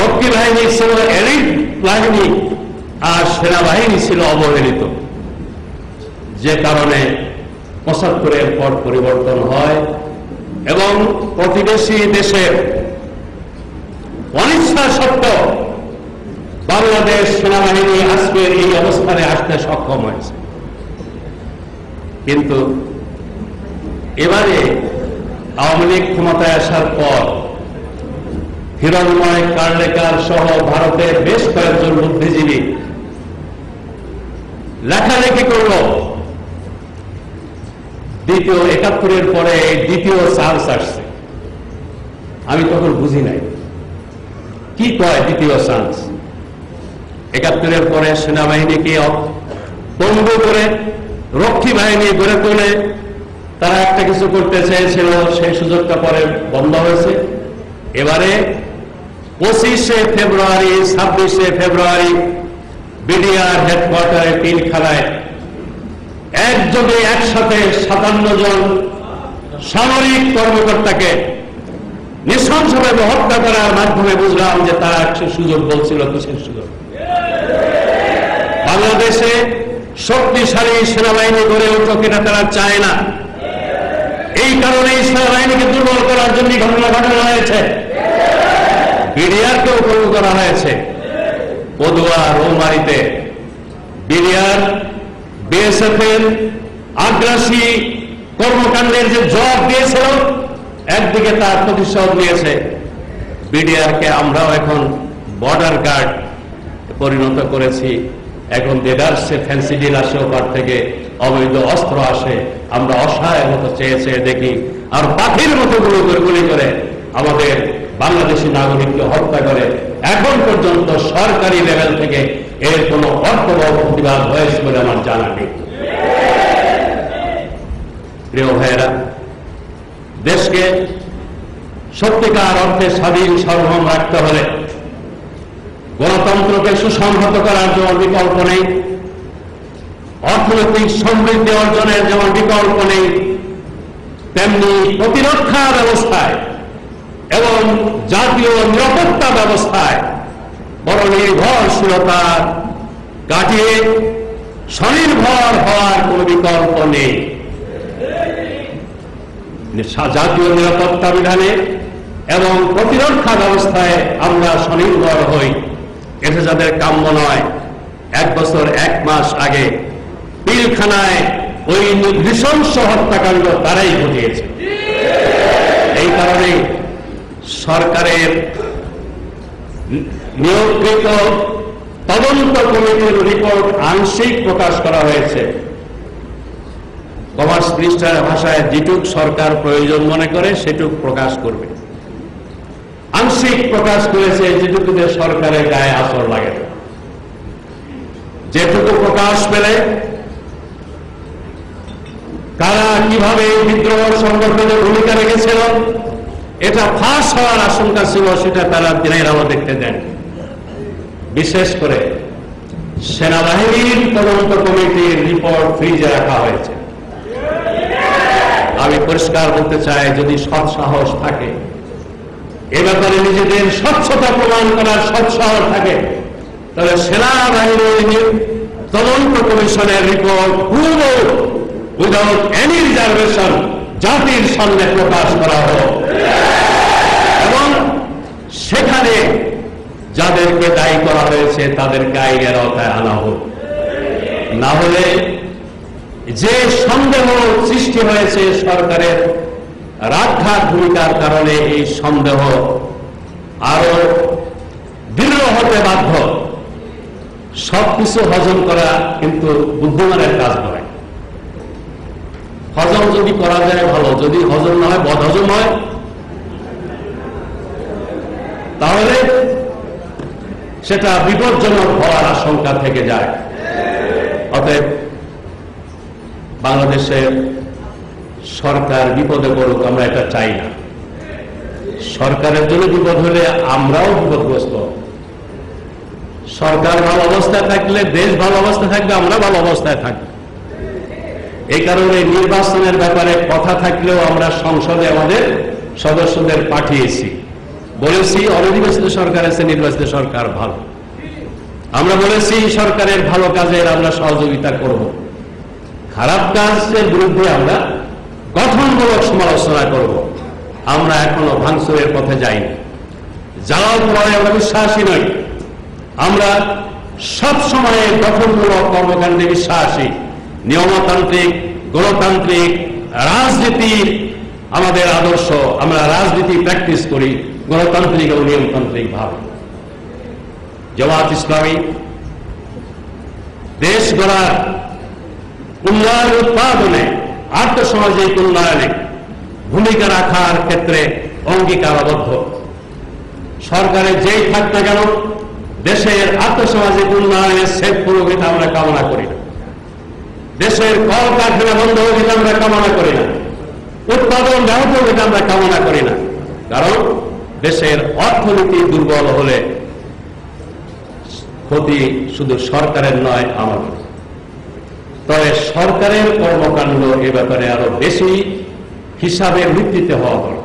রক্ষী বাহিনী ছিল এলিট বাহিনী আর সেনাবাহিনী ছিল অবহেলিত। যে কারণে পঁচাত্তরের পর পরিবর্তন হয় এবং প্রতিবেশী দেশের অনিচ্ছা সত্ত্বেও বাংলাদেশ সেনাবাহিনী আজকের এই অবস্থানে আসতে সক্ষম হয়েছে। কিন্তু এবারে আওয়ামী লীগ ক্ষমতায় আসার পর হিরণময় কার্লেকার সহ ভারতের বেশ কয়েকজন বুদ্ধিজীবী। লেখালেখি করল। দ্বিতীয় একাত্তরের পরে দ্বিতীয় চান্স আসছে। আমি তখন বুঝি নাই। কি কয় দ্বিতীয় চান্স একাত্তরের পরে সেনাবাহিনীকে বন্ধ করে, রক্ষী বাহিনী গড়ে তোলে। তারা একটা কিছু করতে চেয়েছিল, সেই সুযোগটা পরে বন্ধ হয়েছে। এবারে পঁচিশে ফেব্রুয়ারি, ছাব্বিশে ফেব্রুয়ারি, বিডিআর হেডকোয়ার্টারে পিলখানায় একযোগে একসাথে সাতান্ন জন সামরিক কর্মকর্তাকে নৃশংসভাবে হত্যা করার মাধ্যমে বুঝলাম যে তারা একটা সুযোগ বলছিল কিসের সুযোগ? বাংলাদেশে শক্তিশালী সেনাবাহিনী গড়ে উঠুক এটা তারা চায় না। এই কারণেই সেনাবাহিনীকে দুর্বল করার জন্য ঘটনা ঘটানো হয়েছে। বিডিআরকেও গরু করা হয়েছে। পদুয়া, রৌমারিতে বিডিআর বিএসএফ এর আগ্রাসী কর্মকাণ্ডের যে জবাব দিয়েছিল, একদিকে তার প্রতিশোধ নিয়েছে। বিডিআরকে আমরাও এখন বর্ডার গার্ড পরিণত করেছি। এখন দেদার্সে ফ্যান্সি ডিল আসে, ওপার থেকে অবৈধ অস্ত্র আসে। আমরা অসহায় মতো চেয়ে চেয়ে দেখি, আর পাখির মতো গুলো করে, গুলি করে আমাদের বাংলাদেশি নাগরিককে হত্যা করে এখন পর্যন্ত সরকারি লেভেল থেকে এর কোনো অর্থবহ প্রতিবাদ হয়েছে বলে আমার জানা নেই। প্রিয় ভাইয়েরা, দেশকে সত্যিকার অর্থে স্বাধীন, সার্বভৌম রাখতে হলে গণতন্ত্রকে সুসংহত করার যেমন বিকল্প নেই, অর্থনৈতিক সমৃদ্ধি অর্জনের যেমন বিকল্প নেই, তেমনি প্রতিরক্ষা ব্যবস্থায় এবং জাতীয় নিরাপত্তা ব্যবস্থায় বড় নির্ভরশীলতা কাটিয়ে স্বনির্ভর হওয়ার কোন বিকল্প নেই। জাতীয় নিরাপত্তা বিধানে এবং প্রতিরক্ষা ব্যবস্থায় আমরা স্বনির্ভর হই। এটা যাদের কাম্য নয়, এক বছর এক মাস আগে পিলখানায় ওই নৃশংস হত্যাকাণ্ড তারাই ঘটিয়েছে। এই কারণে সরকারের নিয়োগকৃত তদন্ত কমিটির রিপোর্ট আংশিক প্রকাশ করা হয়েছে। কমার্স মিনিস্টারের ভাষায় যেটুক সরকার প্রয়োজন মনে করে, সেটুক প্রকাশ করবে। আংশিক প্রকাশ করেছে যেটুকুতে সরকারের গায়ে আসর লাগে। যেটুকু প্রকাশ পেলে কারা কীভাবে বিদ্রোহ সংগঠনের ভূমিকা রেখেছিল এটা ফাঁস হওয়ার আশঙ্কা ছিল, সেটা তারা দিনের আলো দেখতে দেন। বিশেষ করে সেনাবাহিনীর তদন্ত কমিটির রিপোর্ট ফ্রিজে রাখা হয়েছে। আমি পরিষ্কার বলতে চাই, যদি সৎ সাহস থাকে, এ ব্যাপারে নিজেদের স্বচ্ছতা প্রমাণ করার সৎ সাহস থাকে, তাহলে সেনাবাহিনীর তদন্ত কমিশনের রিপোর্ট পুরো উইদাউট এনি রিজার্ভেশন জাতির সামনে প্রকাশ করা হোক। সেখানে যাদেরকে দায়ী করা হয়েছে তাদেরকে আইনের আওতায় আনা হোক। না হলে যে সন্দেহ সৃষ্টি হয়েছে সরকারের রাখার ভূমিকার কারণে এই সন্দেহ আরও দৃঢ় হতে বাধ্য। সবকিছু হজম করা কিন্তু বুদ্ধিমানের কাজ নয়। হজম যদি করা যায় ভালো, যদি হজম না হয়, বদহজম হয় তাহলে সেটা বিপজ্জনক হওয়ার আশঙ্কা থেকে যায়। অতএব বাংলাদেশের সরকার বিপদে পড়ুক, আমরা এটা চাই না। সরকারের জন্য বিপদ হলে আমরাও বিপদগ্রস্ত। সরকার ভালো অবস্থায় থাকলে, দেশ ভালো অবস্থায় থাকবে, আমরা ভালো অবস্থায় থাকব। এই কারণে নির্বাচনের ব্যাপারে কথা থাকলেও আমরা সংসদে আমাদের সদস্যদের পাঠিয়েছি। বলেছি, অনির্বাচিত সরকার আছে, নির্বাচিত সরকার ভালো। আমরা বলেছি, সরকারের ভালো কাজের আমরা সহযোগিতা করব। খারাপ কাজের বিরুদ্ধে আমরা গঠনমূলক সমালোচনা করব। আমরা এখনও ভাঙচুরের পথে যাইনি। যাওয়ার পরে আমরা বিশ্বাসী নই। আমরা সব সময় গঠনমূলক কর্মকাণ্ডে বিশ্বাসী। নিয়মতান্ত্রিক, গণতান্ত্রিক, রাজনীতির আমাদের আদর্শ, আমরা রাজনীতি প্র্যাকটিস করি, গণতান্ত্রিক এবং নিয়মতান্ত্রিক ভাবে। জামাত ইসলামী দেশ গড়ার উন্নয়ন উৎপাদনে, আর্থসামাজিক উন্নয়নে ভূমিকা রাখার ক্ষেত্রে অঙ্গীকারবদ্ধ। সরকারের যেই থাক না কেন দেশের আর্থসামাজিক উন্নয়নের সেফ এটা আমরা কামনা করি না। দেশের কলকারখানা বন্ধ হোক আমরা কামনা করি না। উৎপাদন ব্যাহত এটা আমরা কামনা করি না। কারণ দেশের অর্থনীতি দুর্বল হলে ক্ষতি শুধু সরকারের নয়, আমাদের। তবে সরকারের কর্মকাণ্ড এ ব্যাপারে আরও বেশি হিসাবে ভিত্তিতে হওয়া দরকার।